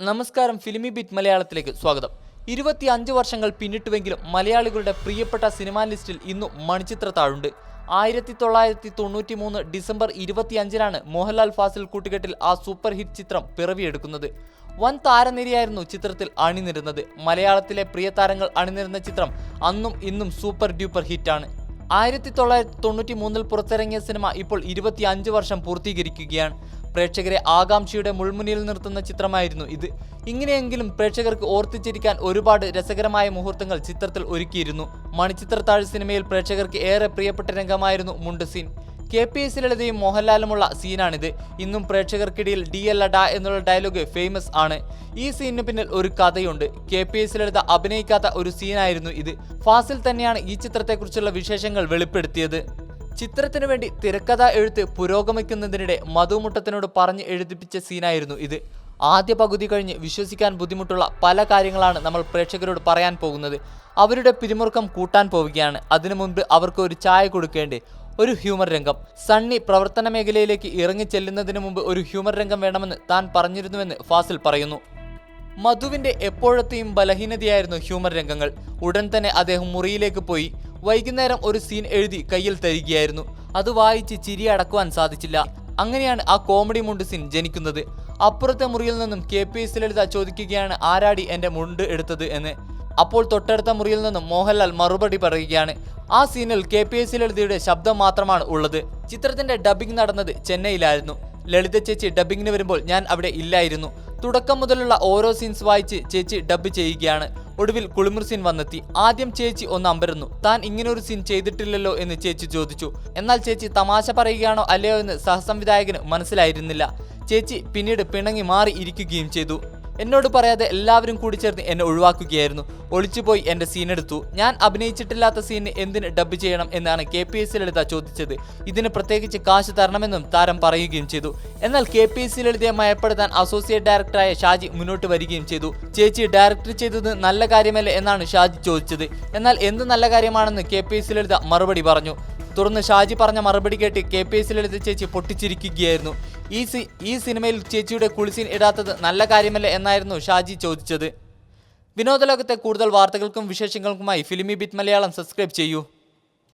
നമസ്കാരം ഫിലിമി ബിറ്റ് മലയാളത്തിലേക്ക് സ്വാഗതം. ഇരുപത്തി അഞ്ച് വർഷങ്ങൾ പിന്നിട്ടുവെങ്കിലും മലയാളികളുടെ പ്രിയപ്പെട്ട സിനിമാ ലിസ്റ്റിൽ ഇന്നും മണിച്ചിത്ര താഴുണ്ട്. ആയിരത്തി തൊള്ളായിരത്തി തൊണ്ണൂറ്റി മൂന്ന് ഡിസംബർ ഇരുപത്തിയഞ്ചിനാണ് മോഹൻലാൽ ഫാസിൽ കൂട്ടുകെട്ടിൽ ആ സൂപ്പർ ഹിറ്റ് ചിത്രം പിറവിയെടുക്കുന്നത്. വൻ താരനിരയായിരുന്നു ചിത്രത്തിൽ അണിനിരുന്നത്. മലയാളത്തിലെ പ്രിയ താരങ്ങൾ അണിനിരുന്ന ചിത്രം അന്നും ഇന്നും സൂപ്പർ ഡ്യൂപ്പർ ഹിറ്റാണ്. ആയിരത്തി തൊള്ളായിരത്തി തൊണ്ണൂറ്റി മൂന്നിൽ പുറത്തിറങ്ങിയ സിനിമ ഇപ്പോൾ ഇരുപത്തി അഞ്ച് വർഷം പൂർത്തീകരിക്കുകയാണ്. പ്രേക്ഷകരെ ആകാംക്ഷയുടെ മുൾമുനിയിൽ നിർത്തുന്ന ചിത്രമായിരുന്നു ഇത്. ഇങ്ങനെയെങ്കിലും പ്രേക്ഷകർക്ക് ഓർത്തിച്ചിരിക്കാൻ ഒരുപാട് രസകരമായ മുഹൂർത്തങ്ങൾ ചിത്രത്തിൽ ഒരുക്കിയിരുന്നു. മണിച്ചിത്രത്താഴ് സിനിമയിൽ പ്രേക്ഷകർക്ക് ഏറെ പ്രിയപ്പെട്ട രംഗമായിരുന്നു മുണ്ട് സീൻ. കെ പി എസ് ലളിതയും മോഹൻലാലുമുള്ള സീനാണിത്. ഇന്നും പ്രേക്ഷകർക്കിടയിൽ ഡി എൽ അഡ എന്നുള്ള ഡയലോഗ് ഫേമസ് ആണ്. ഈ സീനിന് പിന്നിൽ ഒരു കഥയുണ്ട്. കെ പി എസ് ലളിത അഭിനയിക്കാത്ത ഒരു സീനായിരുന്നു ഇത്. ഫാസിൽ തന്നെയാണ് ഈ ചിത്രത്തെക്കുറിച്ചുള്ള വിശേഷങ്ങൾ വെളിപ്പെടുത്തിയത്. ചിത്രത്തിനു വേണ്ടി തിരക്കഥ എഴുത്ത് പുരോഗമിക്കുന്നതിനിടെ മധുമുട്ടത്തിനോട് പറഞ്ഞ് എഴുതിപ്പിച്ച സീനായിരുന്നു ഇത്. ആദ്യ പകുതി കഴിഞ്ഞ് വിശ്വസിക്കാൻ ബുദ്ധിമുട്ടുള്ള പല കാര്യങ്ങളാണ് നമ്മൾ പ്രേക്ഷകരോട് പറയാൻ പോകുന്നത്. അവരുടെ പിരിമുറുക്കം കൂട്ടാൻ പോവുകയാണ്. അതിനു മുൻപ് അവർക്ക് ഒരു ചായ കൊടുക്കേണ്ടേ. ഒരു ഹ്യൂമർ രംഗം. സണ്ണി പ്രവർത്തന മേഖലയിലേക്ക് ഇറങ്ങിച്ചെല്ലുന്നതിന് മുമ്പ് ഒരു ഹ്യൂമർ രംഗം വേണമെന്ന് താൻ പറഞ്ഞിരുന്നുവെന്ന് ഫാസിൽ പറയുന്നു. മധുവിന്റെ എപ്പോഴത്തെയും ബലഹീനതയായിരുന്നു ഹ്യൂമർ രംഗങ്ങൾ. ഉടൻ തന്നെ അദ്ദേഹം മുറിയിലേക്ക് പോയി വൈകുന്നേരം ഒരു സീൻ എഴുതി കയ്യിൽ തരികയായിരുന്നു. അത് വായിച്ച് ചിരി അടക്കുവാൻ സാധിച്ചില്ല. അങ്ങനെയാണ് ആ കോമഡി മുണ്ട് സീൻ ജനിക്കുന്നത്. അപ്പുറത്തെ മുറിയിൽ നിന്നും കെ പി എസ് ലളിത ചോദിക്കുകയാണ് ആരാടി എന്റെ മുണ്ട് എടുത്തത് എന്ന്. അപ്പോൾ തൊട്ടടുത്ത മുറിയിൽ നിന്നും മോഹൻലാൽ മറുപടി പറയുകയാണ്. ആ സീനിൽ കെ പി എസ് ലളിതയുടെ ശബ്ദം മാത്രമാണ് ഉള്ളത്. ചിത്രത്തിന്റെ ഡബിംഗ് നടന്നത് ചെന്നൈയിലായിരുന്നു. ലളിത ചേച്ചി ഡബിങ്ങിന് വരുമ്പോൾ ഞാൻ അവിടെ ഇല്ലായിരുന്നു. തുടക്കം മുതലുള്ള ഓരോ സീൻസ് വായിച്ച് ചേച്ചി ഡബ് ചെയ്യുകയാണ്. ഒടുവിൽ കുളിമുർ സീൻ വന്നെത്തി. ആദ്യം ചേച്ചി ഒന്ന് അമ്പരന്നു. താൻ ഇങ്ങനൊരു സീൻ ചെയ്തിട്ടില്ലല്ലോ എന്ന് ചേച്ചി ചോദിച്ചു. എന്നാൽ ചേച്ചി തമാശ പറയുകയാണോ അല്ലയോ എന്ന് സഹസംവിധായകന് മനസ്സിലായിരുന്നില്ല. ചേച്ചി പിന്നീട് പിണങ്ങി മാറി ഇരിക്കുകയും ചെയ്തു. എന്നോട് പറയാതെ എല്ലാവരും കൂടി ചേർന്ന് എന്നെ ഒഴിവാക്കുകയായിരുന്നു. ഒളിച്ചുപോയി എന്റെ സീൻ എടുത്തു. ഞാൻ അഭിനയിച്ചിട്ടില്ലാത്ത സീൻ എന്തിന് ഡബ് ചെയ്യണം എന്നാണ് കെ പി എസ് ലളിത ചോദിച്ചത്. ഇതിന് പ്രത്യേകിച്ച് കാശ് തരണമെന്നും താരം പറയുകയും ചെയ്തു. എന്നാൽ കെ പി എസ് ലളിതയെ മയപ്പെടുത്താൻ അസോസിയേറ്റ് ഡയറക്ടറായ ഷാജി മുന്നോട്ട് വരികയും ചെയ്തു. ചേച്ചി ഡയറക്ടർ ചെയ്തത് നല്ല കാര്യമല്ലേ എന്നാണ് ഷാജി ചോദിച്ചത്. എന്നാൽ എന്ത് നല്ല കാര്യമാണെന്ന് കെ പി എസ് ലളിത മറുപടി പറഞ്ഞു. തുടർന്ന് ഷാജി പറഞ്ഞ മറുപടി കേട്ട് കെ പി എസ് ലളിത ചേച്ചി പൊട്ടിച്ചിരിക്കുകയായിരുന്നു. ഈ സി ഈ സിനിമയിൽ ചേച്ചിയുടെ കുളിസീൻ ഇടാത്തത് നല്ല കാര്യമല്ല എന്നായിരുന്നു ഷാജി ചോദിച്ചത്. വിനോദലോകത്തെ കൂടുതൽ വാർത്തകൾക്കും വിശേഷങ്ങൾക്കുമായി ഫിലിമി ബിറ്റ് മലയാളം സബ്സ്ക്രൈബ് ചെയ്യൂ.